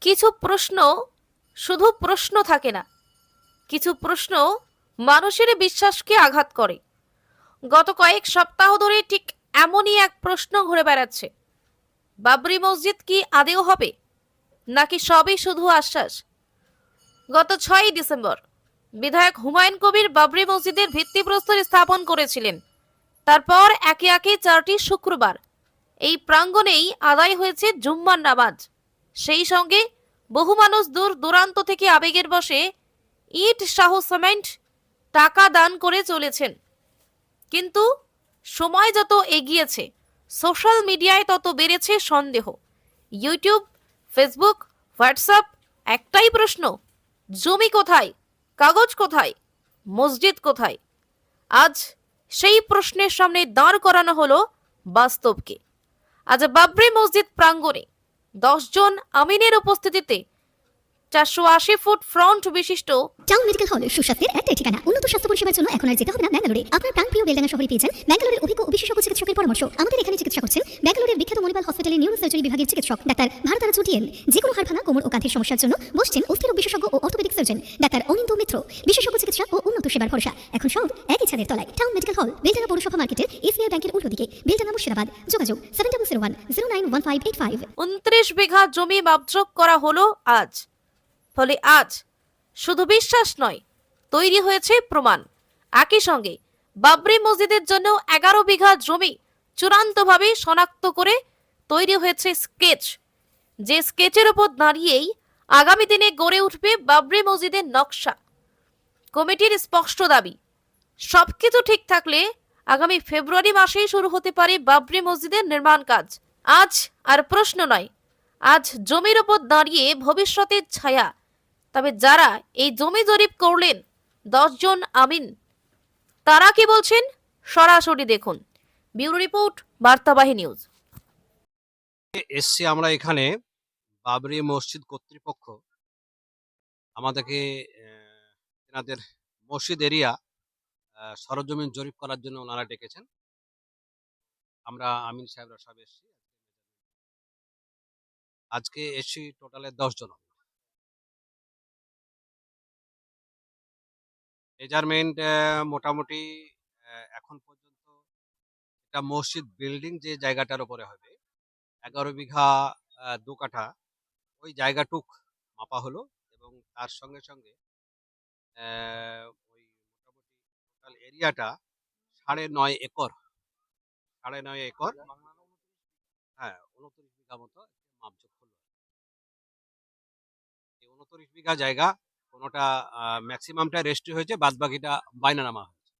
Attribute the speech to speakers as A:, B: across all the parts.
A: কিছু প্রশ্ন শুধু প্রশ্ন থাকে না। কিছু প্রশ্ন মানুষের বিশ্বাসকে আঘাত করে। গত কয়েক সপ্তাহ ধরে ঠিক এমনই এক প্রশ্ন ঘুরে বেড়াচ্ছে। বাবরি মসজিদ কি আদেও হবে? নাকি সবই শুধু আশ্বাস? গত ছয়ই ডিসেম্বর বিধায়ক হুমায়ুন কবির বাবরি মসজিদের ভিত্তিপ্রস্তর স্থাপন করেছিলেন। তারপর একে একে চারটি শুক্রবার। এই প্রাঙ্গণেই আদায় হয়েছে জুম্মার নামাজ। সেই সঙ্গে বহু মানুষ দূর দূরান্ত থেকে আবেগের বসে ইট সাহ সিমেন্ট টাকা দান করে চলেছেন। কিন্তু সময় যত এগিয়েছে, সোশ্যাল মিডিয়ায় তত বেড়েছে সন্দেহ। ইউটিউব, ফেসবুক, হোয়াটসঅ্যাপ একটাই প্রশ্ন, জমি কোথায়, কাগজ কোথায়, মসজিদ কোথায়? আজ সেই প্রশ্নের সামনে দাঁড় করানো হলো বাস্তবকে। আজ বাবরি মসজিদ প্রাঙ্গণে দশজন আমিনের উপস্থিতিতে চারশো আশি ফুট ফ্রন্ট বিশিষ্ট
B: টাউন মেডিকেল হল সুস্বাস্থ্যের একটাই ঠিকানা। উন্নত স্বাস্থ্য পরিষেবার জন্য এখন আর যেতে হবে না ব্যাঙ্গালোরে আপনার প্রাণপ্রিয় বেলডাঙ্গা শহরে পেয়েছেন ব্যাঙ্গালোরের অভিজ্ঞ বিশেষজ্ঞ চিকিৎসকের পরামর্শ। আমাদের এখানে চিকিৎসা করছেন ব্যাঙ্গালোরের বিখ্যাত হসপিটালের বিভাগের চিকিৎসক ডাক্তার ভারতারা যে কোনো হাড় ভাঙা কোমর ও কাঁধের সমস্যার জন্য বসছেন বিশেষজ্ঞ ও orthopaedic surgeon doctor Anindya Mitra. বিশেষজ্ঞ চিকিৎসা ও উন্নত সেবার ভরসা। এখন সব একই ছাদের তলায়। টাউন মেডিকেল হল বেলডাঙ্গা পৌরসভা মার্কেটের এসবিআই ব্যাংকের উল্টো দিকে। বেলডাঙ্গা মুর্শিদাবাদ। যোগাযোগ seven double zero one zero nine one five eight five
A: উনত্রিশ বিঘা জমি মাপজোক করা হলো আজ। ফলে আজ শুধু বিশ্বাস নয়, তৈরি হয়েছে প্রমাণ। একই সঙ্গে বাবরি মসজিদের জন্য এগারো বিঘা জমি চূড়ান্তভাবে শনাক্ত করে তৈরি হয়েছে স্কেচ। যে স্কেচের ওপর দাঁড়িয়েই আগামী দিনে গড়ে উঠবে বাবরি মসজিদের নকশা। কমিটির স্পষ্ট দাবি, সবকিছু ঠিক থাকলে আগামী ফেব্রুয়ারি মাসেই শুরু হতে পারে বাবরি মসজিদের নির্মাণ কাজ। আজ আর প্রশ্ন নয়, আজ জমির ওপর দাঁড়িয়ে ভবিষ্যতের ছায়া তবে যারা এই জমি জরিপ করলেন দশজন আমিন, তারা কি বলছেন? সরাসরি দেখুন। Bureau report, Bartabahi news.
C: এসছি আমরা এখানে বাবরি মসজিদ কর্তৃপক্ষ। আমাদেরকে এনাদের মসজিদ এরিয়া সরজমিন জরিপ করার জন্য ওনারা ডেকেছেন। আমরা আমিন সাহেবরা সব এসছি। আজকে এসছি টোটালে দশ জন মেজারমেন্ট মোটামুটি এখন পর্যন্ত এটা মসজিদ বিল্ডিং যে জায়গাটার উপরে হবে এগারো বিঘা দু কাঠা ওই জায়গাটুক মাপা হলো এবং তার সঙ্গে সঙ্গে ওই মোটামুটি টোটাল এরিয়াটা সাড়ে নয় একর সাড়ে নয় একর হ্যাঁ উনত্রিশ বিঘা মতো মাপযোগ হলো। এই উনত্রিশ বিঘা জায়গা কোনোটা ম্যাক্সিমামটা রেস্ট্রি হয়েছে বাদ বাকিটা বাইনানামা হয়েছে।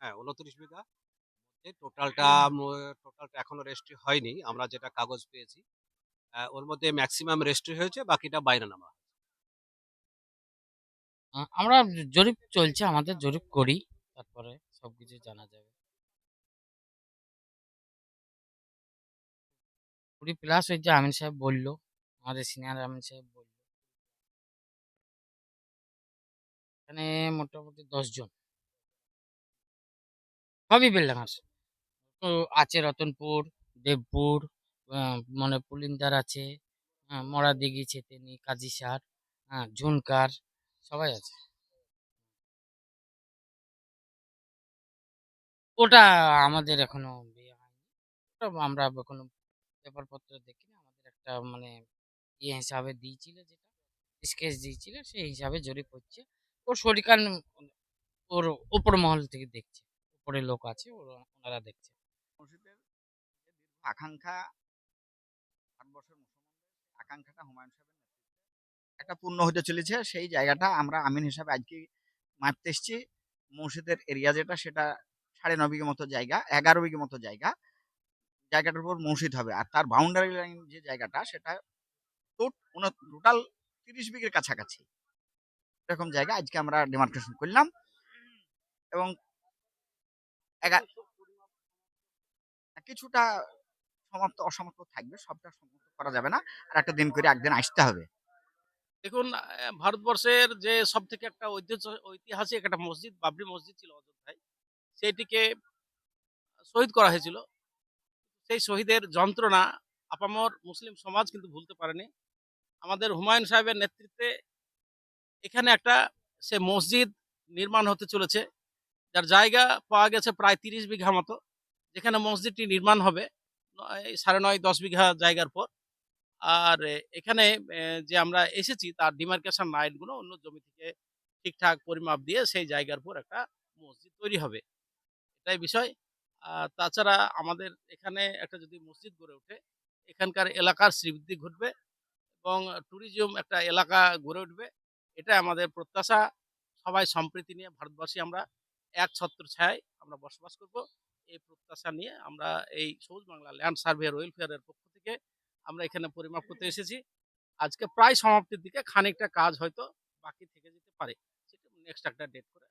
C: হ্যাঁ উনত্রিশ বিঘা। টোটালটা টোটালটা এখনও রেজিস্ট্রি হয়নি আমরা যেটা কাগজ পেয়েছি। ওর মধ্যে ম্যাক্সিমাম রেজিস্ট্রি হয়েছে বাকিটা বাইনানামা
D: আ- আমরা জরিপ চলছে আমাদের জরিপ করি তারপরে সবকিছু জানা যাবে। কুড়ি প্লাস হয়েছে আমিন সাহেব বলল আমাদের সিনিয়র আমিন সাহেব বলল। এখানে মোটামুটি দশ জন। সবই বেলডাঙার তো আছে রতনপুর দেবপুর মানে পুলিন্দার আছে হ্যাঁ, মরাদিঘি চেতেনি কাজীসার হ্যাঁ ঝুনকার সবাই আছে। ওটা আমাদের এখনও বিয়ে হয়নি। আমরা এখনও পেপার পত্র দেখিনি। আমাদের একটা মানে ইয়ে হিসাবে দিয়েছিল যেটা স্কেচ দিয়েছিল সেই হিসাবে জরিপ হচ্ছে। ওর শরিকান ওর ওপর মহল থেকে দেখছে। উপরে লোক আছে ওনারা দেখছে।
E: মসজিদের আকাঙ্ক্ষা মুসলমানদের আকাঙ্ক্ষাটা হুমায়ুন সাহেবের একটা পূর্ণ হতে চলেছে। সেই জায়গাটা আমরা আমিন হিসাবে আজকে মাপতে এসেছি। মসজিদের এরিয়া যেটা, সেটা সাড়ে ন বিঘে মতো জায়গা, এগারো বিঘে মতো জায়গা। জায়গাটার উপর মসজিদ হবে। আর তার বাউন্ডারি লাইন যে জায়গাটা, সেটা টোটাল তিরিশ বিঘের কাছাকাছি। এরকম জায়গা আজকে আমরা ডিমার্কেশন করলাম। এবং কিছুটা সমাপ্ত, অসমাপ্ত থাকবে, সবটা সমাপ্ত করা যাবে না। আর একটা দিন করে একদিন আসতে হবে।
F: দেখুন ভারতবর্ষের যে সব থেকে একটা ঐতিহাসিক একটা মসজিদ, বাবরি মসজিদ ছিল অযোধ্যায়। সেইটিকে শহীদ করা হয়েছিল। সেই শহীদের যন্ত্রণা আপামর মুসলিম সমাজ কিন্তু ভুলতে পারেনি। আমাদের হুমায়ুন সাহেবের নেতৃত্বে এখানে একটা, সে মসজিদ নির্মাণ হতে চলেছে। যার জায়গা পাওয়া গেছে প্রায় তিরিশ বিঘা মতো, যেখানে মসজিদটি নির্মাণ হবে সাড়ে নয়, দশ বিঘা জায়গার পর। আর এখানে যে আমরা এসেছি, তার ডিমার্কেশন লাইনগুলো অন্য জমি থেকে ঠিকঠাক পরিমাপ দিয়ে সেই জায়গার পর একটা মসজিদ তৈরি হবে। এটাই বিষয়। আর তাছাড়া আমাদের এখানে একটা যদি মসজিদ গড়ে ওঠে, এখানকার এলাকার শ্রীবৃদ্ধি ঘটবে এবং ট্যুরিজম একটা এলাকা গড়ে উঠবে। এটা আমাদের প্রত্যাশা। সবাই সম্প্রীতি নিয়ে ভারতবাসী আমরা এক ছত্র ছায় আমরা বসবাস করব। এই প্রত্যাশা নিয়ে আমরা এই সবুজ বাংলা ল্যান্ড সার্ভে ওয়েলফেয়ারের পক্ষ থেকে আমরা এখানে পরিমাপ করতে এসেছি। আজকে প্রায় সমাপ্তির দিকে খানিকটা কাজ হয়তো বাকি থেকে যেতে পারে। সেটা নেক্সট একটা ডেট করে